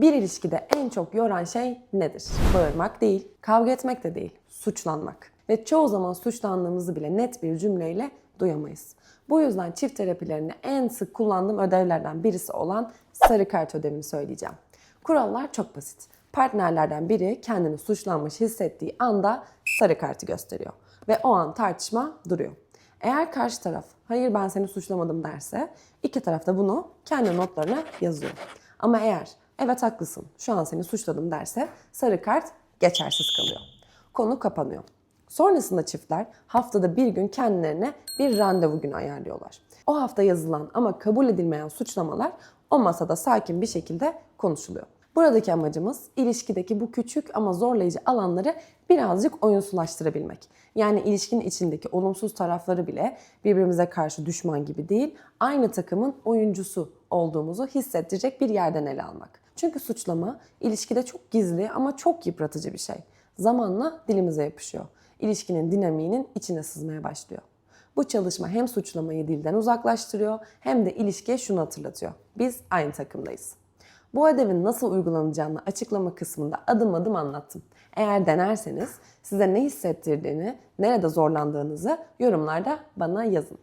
Bir ilişkide en çok yoran şey nedir? Bağırmak değil, kavga etmek de değil, suçlanmak. Ve çoğu zaman suçlandığımızı bile net bir cümleyle duyamayız. Bu yüzden çift terapilerinde en sık kullandığım ödevlerden birisi olan sarı kart ödevini söyleyeceğim. Kurallar çok basit. Partnerlerden biri kendini suçlanmış hissettiği anda sarı kartı gösteriyor. Ve o an tartışma duruyor. Eğer karşı taraf hayır ben seni suçlamadım derse iki taraf da bunu kendi notlarına yazıyor. Ama eğer evet haklısın şu an seni suçladım derse sarı kart geçersiz kalıyor. Konu kapanıyor. Sonrasında çiftler haftada bir gün kendilerine bir randevu günü ayarlıyorlar. O hafta yazılan ama kabul edilmeyen suçlamalar o masada sakin bir şekilde konuşuluyor. Buradaki amacımız ilişkideki bu küçük ama zorlayıcı alanları birazcık oyunsuzlaştırabilmek. Yani ilişkinin içindeki olumsuz tarafları bile birbirimize karşı düşman gibi değil, aynı takımın oyuncusu olduğumuzu hissettirecek bir yerden ele almak. Çünkü suçlama ilişkide çok gizli ama çok yıpratıcı bir şey. Zamanla dilimize yapışıyor. İlişkinin dinamiğinin içine sızmaya başlıyor. Bu çalışma hem suçlamayı dilden uzaklaştırıyor hem de ilişkiye şunu hatırlatıyor. Biz aynı takımdayız. Bu ödevin nasıl uygulanacağını açıklama kısmında adım adım anlattım. Eğer denerseniz size ne hissettirdiğini, nerede zorlandığınızı yorumlarda bana yazın.